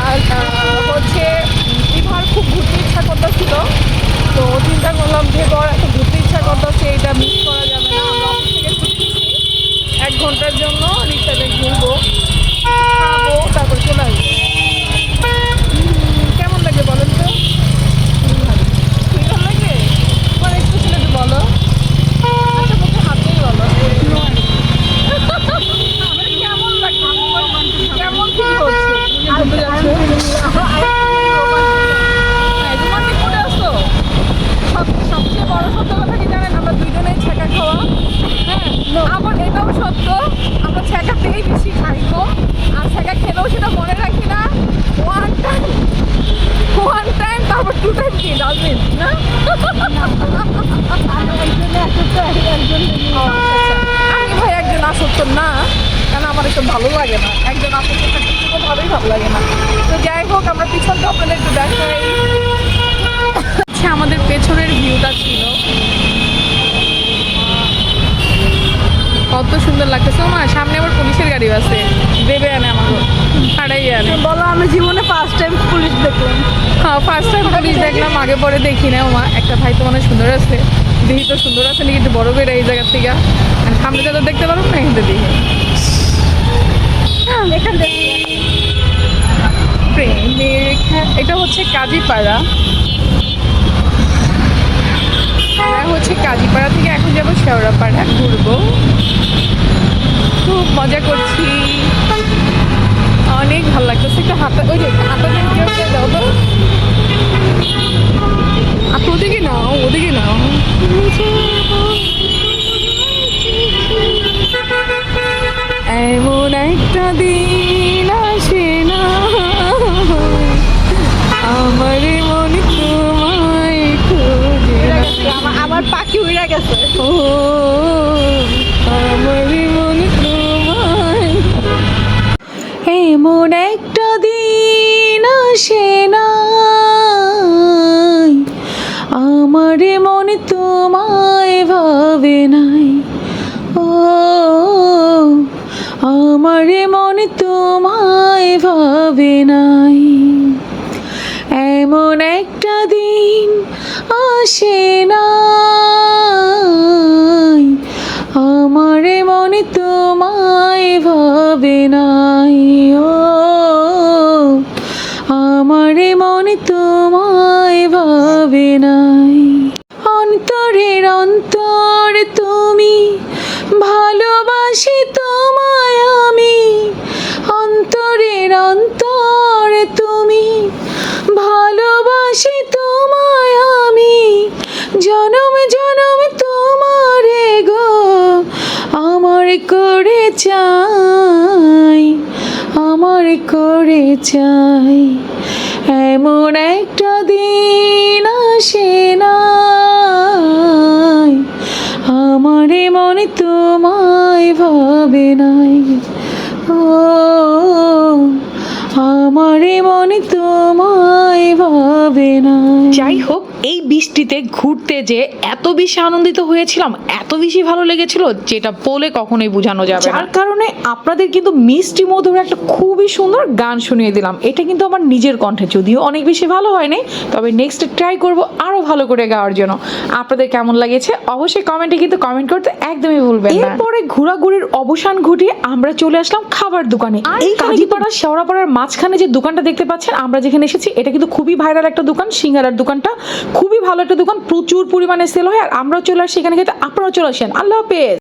আর হচ্ছে ইভার খুব ঘুরতে ইচ্ছা করতেছিল। তো চিন্তা করলাম বর, এত ঘুরতে ইচ্ছা করতেছে, এটা মিস করা যাবে না। আমরা এক ঘণ্টার জন্য রিক্সাতে ঘুরবো, খাব, তারপর চলে আসব উম, কেমন লাগে বলেন তো ঠিক ভালো লাগে তোমার এক্সপ্রেশন একটু বলো আচ্ছা মুখে হাত দিয়ে বলো আমার কেমন লাগছে কেমন ফিল হচ্ছে তুমি ঘুরতে যাচ্ছ হ্যাঁ, রোমান্টিক মোডে আছো? সব- সবচেয়ে বড় সত্য কথা কি জানেন? আমরা দুইজনেই ছ্যাঁকা খাওয়া। হ্যাঁ, আবার এটাও সত্য, আমরা ছ্যাঁকা থেকেই বেশি খাই কম। আর ছ্যাঁকা খেলেও সেটা মনে রাখি না। One time, one time, তারপর two time কি? Dustbin, না? ও, আচ্ছা, আচ্ছা। আমি ভাই একজন আসক্ত না কারণ আমার এসব ভালো লাগে না? একজন আসক্ত থাকতে কোনোভাবেই ভালো লাগে না। তো যাই হোক আমরা পিছনটা আপনাদের একটু দেখাই। হচ্ছে আমাদের পেছনের ভিউটা ছিল। কত সুন্দর লাগতেছে। মা সামনে আবার পুলিশের গাড়ি আছে। দেবে আনে আমাকে। হারাই আনে বলো আমি জীবনে ফার্স্ট টাইম পুলিশ দেখলাম। হ্যাঁ ফার্স্ট টাইম পুলিশ দেখলাম আগে পরে দেখি না মা একটা ভাই তো মনে সুন্দর আছে। দেখি তো সুন্দর আছে নাকি একটু বড় করে এই জায়গার থেকে। সামনে যত দেখতে পারব না এখান এটা হচ্ছে কাজীপাড়া। হচ্ছে কাজীপাড়া থেকে এখন যাব শেওড়াপাড়া, ঘুরবো। খুব মজা করছি। অনেক ভালো লাগতেছে। একটা হাতা ওই যে হাতা দিন আসে না। আমার মন তোমায় খোঁজে আমার পাখি উড়ে গেছে। ও আমার মন তোমায়। এমন একটা দিন আসে না। আমার মন তোমায় ভাবে নাই। ও আমার মন তোমায় ভাবে নাই। এমন একটা দিন আসে জনম জনম তোমারে গো, আমার করে চাই, আমার করে চাই। এমন একটা দিন আসে না আমারে মনে তোমায় ভাবে নাই। ও, আমারে মনে তোমায় ভাবে নাই। যাই হোক এই বৃষ্টিতে ঘুরতে যে এত বেশি আনন্দিত হয়েছিলাম এত বেশি ভালো লেগেছিল যেটা বলে কখনোই বোঝানো যাবে যার কারণে আপনাদের কিন্তু মিষ্টি মধুর একটা খুবই সুন্দর গান শুনিয়ে দিলাম। এটা কিন্তু আমার নিজের কণ্ঠে যদিও অনেক বেশি ভালো হয়নি তবে নেক্সট ট্রাই করব আরও ভালো করে গাওয়ার জন্য। আপনাদের কেমন লাগেছে? অবশ্যই কমেন্টে কিন্তু কমেন্ট করতে একদমই ভুলবেন না। এরপরে ঘোরাঘুরির অবসান ঘটিয়ে আমরা চলে আসলাম খাবার দোকানে। এই কাজীপাড়া শেওড়াপাড়ার মাঝখানে যে দোকানটা দেখতে পাচ্ছেন আমরা যেখানে এসেছি এটা কিন্তু খুবই ভাইরাল একটা দোকান সিঙ্গারার দোকানটা। খুবই ভালো একটা দোকান, প্রচুর পরিমাণে সেল হয়, আর আমরাও চলে আসি এখানে খেতে, আপনারাও চলে আসেন। আল্লাহ হাফেজ।